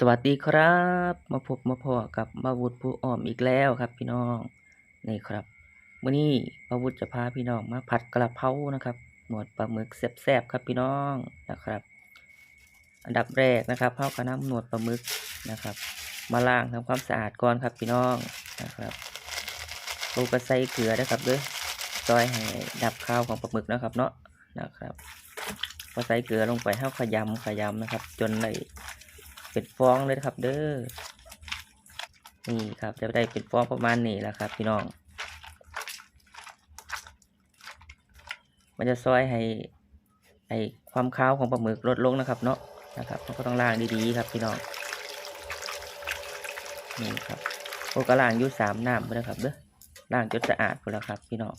สวัสดีครับ มาพบมาพอกับมาวุฒผู้อ้อมอีกแล้วครับ พี่น้องนี่ครับมื้อนี้มาวุฒจะพาพี่น้องมาผัดกระเพรานะครับหนวดปลาหมึกแซ่บๆครับพี่น้องนะครับ อันดับแรกนะครับเฮาก็นำหนวดปลาหมึกนะครับ มาล้างทำความสะอาดก่อนครับพี่น้องนะครับเราก็ใส่เกลือนะครับเด้อซอยให้ดับข้าวของปลาหมึกนะครับเนาะนะครับพอใส่เกลือลงไปเฮาขยำขยำนะครับ จนได้ เป็นฟองเลยครับ เด้อนี่ครับจะได้เป็นฟองประมาณนี้แหละครับ พี่น้อง มันจะซอยให้ไอความคาวของปลาหมึกลดลงนะครับ เนาะนะครับเราก็ต้องล้างดีๆครับพี่น้องนี่ครับโอ้ก็ล้างยู่สามน้ำไปแล้วครับเด้อล้างจนสะอาดไปแล้วครับ พี่น้อง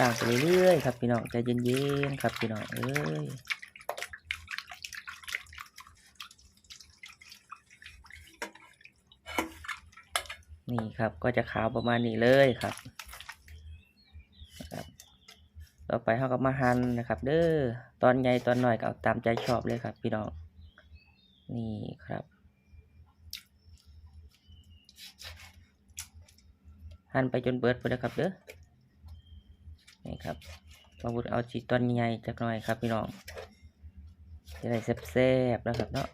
ล้างไปเรื่อยๆครับพี่น้องใจเย็นๆครับพี่น้องเอ้ยนี่ครับก็จะขาวประมาณนี้เลยครับนะครับ ต่อไปเขาก็มาหั่นนะครับ เด้อตอนใหญ่ตอนหน่อยก็เอาตามใจชอบเลยครับ พี่น้องนี่ครับหั่นไปจนเบิดไปเลยครับเด้อ ครับมาบุดเอาจีตอนใหญ่จักหน่อยครับพี่น้องจะได้แซ่บๆนะครับเนาะ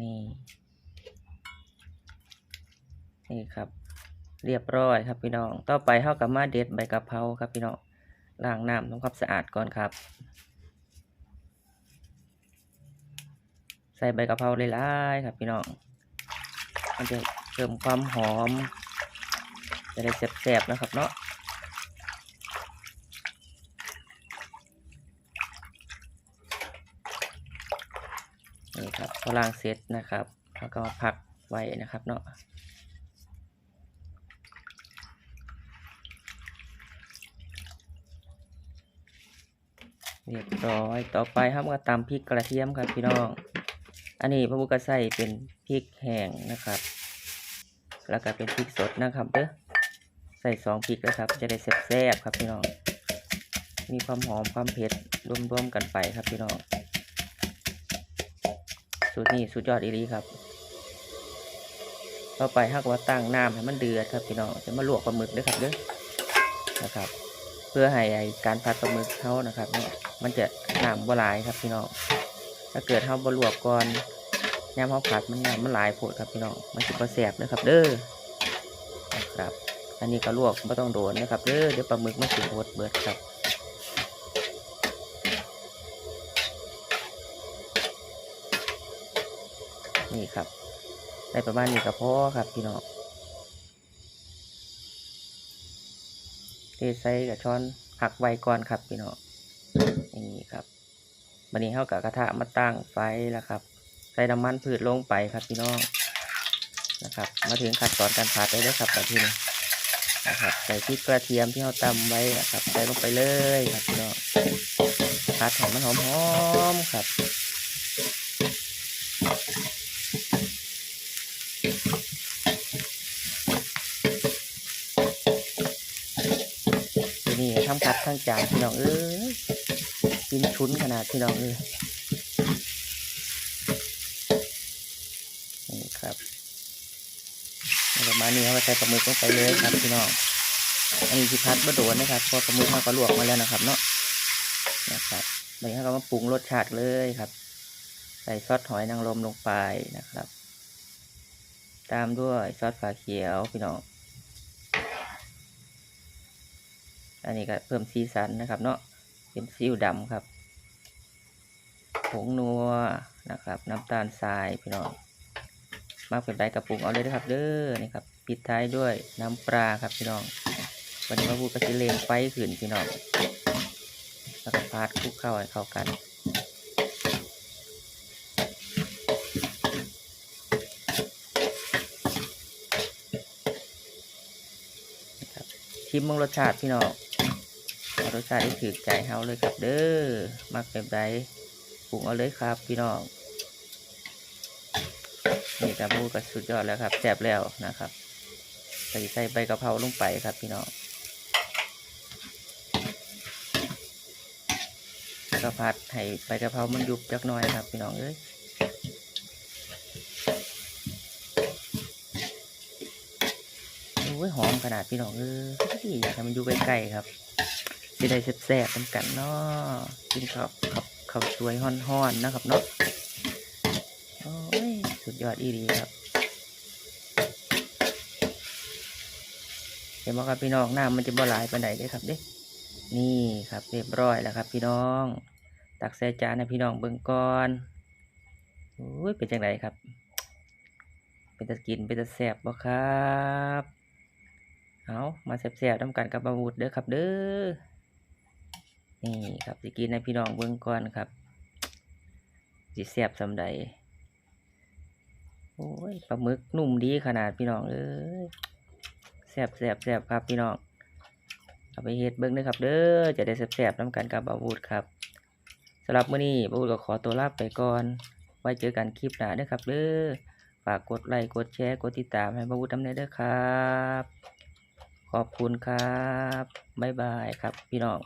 นี่นี่ครับ เรียบร้อยครับพี่น้อง ต่อไปเข้ากับมาเด็ดใบกะเพราครับพี่น้องล้างน้ำทำความสะอาดก่อนครับ ใส่ใบกะเพราเลยล่ายๆครับพี่น้องมันจะเพิ่มความหอม จะได้แซ่บๆนะครับเนาะ นี่ครับพอล้างเสร็จนะครับ แล้วก็พักไว้นะครับเนาะเรียบร้อยต่อไปครับก็ตำพริกกระเทียมครับพี่น้อง อันนี้พระบุกใส่เป็นพริกแห้งนะครับ แล้วก็เป็นพริกสดนะครับเด้อใส่สองพริกนะครับ จะได้แซ่บๆครับพี่น้อง มีความหอมความเผ็ดรวมๆกันไปครับพี่น้อง สูตรนี้สุดยอดอีหลีครับต่อไปหากว่าตั้งน้ำให้มันเดือดครับพี่น้องจะมาลวกปลาหมึกด้วยครับเด้อนะครับ เพื่อให้ไอการผัดปลาหมึกเขานะครับเนี่ยมันจะน้ำบ่หลายครับพี่น้องถ้าเกิดเขาบ่ลวกก่อนน้ำเขาผัดมันน้ำมันหลายโพดครับพี่น้องมันจะประแสบนะครับ เด้อนะครับ อันนี้ก็ลวกไม่ต้องโดนนะครับเด้อเดี๋ยวปลาหมึกมันสิโหดเบิดครับ นี่ครับ ได้ประมาณนี้ก็พอครับพี่น้องเทใส่กับช้อนหักไว้ก่อนครับพี่น้องนี่ครับวันนี้เข้ากับกระทะมาตั้งไฟแล้วครับ ใส่น้ำมันพืชลงไปครับพี่น้องนะครับ มาถึงขั้นตอนการผัดได้แล้วครับแบบนี้นะครับใส่พริกกระเทียมที่เราตำไว้นะครับใส่ลงไปเลยครับพี่น้องผัดให้มันหอมๆครับ นี้ทำคัดทั้งจานพี่น้องเอ้ยกินชุนขนาดพี่น้องเอ้ยนี่ครับประมาณนี้เราก็ใส่ปลาหมึกลงไปเลยครับพี่น้องอันนี้ที่พัดบะโดนนะครับเพอปลาหมึกเราก็ลวกมาแล้วนะครับ เนาะนะครับเดี๋ยวเราก็มาปรุงรสชาติเลยครับ ใส่ซอสหอยนางรมลงไปนะครับ ตามด้วยซอสฝาเขียวพี่น้อง อันนี้ก็เพิ่มสีสันนะครับ เนาะเป็นซีอิ๊วดำครับ ผงนัวนะครับ น้ำตาลทรายพี่น้องมากเป็นไรกับปรุงเอาเลยนะครับ เด้อนี่ครับปิดท้ายด้วยน้ำปลาครับพี่น้องวันนี้มาบูกระสิเลงไฟขึ้นพี่น้องแล้วก็พาดคลุกเข้าให้เข้ากันชิมมึงรสชาติพี่น้อง รสชาติถือใจเฮาเลยครับเด้อมักแบบใดปรุงเอาเลยครับพี่น้องนี่ครับพูก็สุดยอดแล้วครับแซ่บแล้วนะครับใส่ใส่ใบกะเพราลงไปครับพี่น้องก็ผัดให้ใบกะเพรามันยุบจักหน่อยครับพี่น้องเอ้ยโอ้ยหอมขนาดพี่น้องเอ้ยอยากให้มันอยู่ใกล้ๆครับ สิได้แซ่บๆนกันเนาะกินข้าวกับข้าวสวยฮ้อนๆนะครับเนาะโอ้ยสุดยอดอีดีครับเห็นไหมครับพี่น้องน้ำมันจะบ่หลายปานเด้ครับเด้นี่ครับเรียบร้อยแล้วครับ พี่น้อง ตักใส่จานให้พี่น้องเบิ่งก่อนโอ้ยเป็นจังไดครับ เป็นตะกินเป็นตะแสบบ่ครับเอามาแสบๆทำกันกับบาวูดเด้อครับเด้อ นี่ครับสิกินให้พี่น้องเบิ่งก่อนครับสิแสบสำใดโอ้ยปลาหมึกนุ่มดีขนาดพี่น้องเอ้ยแซบแซบแซบครับพี่น้องเอาไปเฮ็ดเบิ้งเด้อครับ เด้อจะได้แซ่บๆน้ำกันกับบาวูดครับสำหรับมื้อนี้บาวูดก็ขอตัวลาไปก่อน ไว้เจอกันคลิปหน้าเด้อครับเด้อฝากกดไลค์กดแชร์กดติดตามให้บาวูดทำได้เด้อครับ ขอบคุณครับบ๊ายบายครับพี่น้อง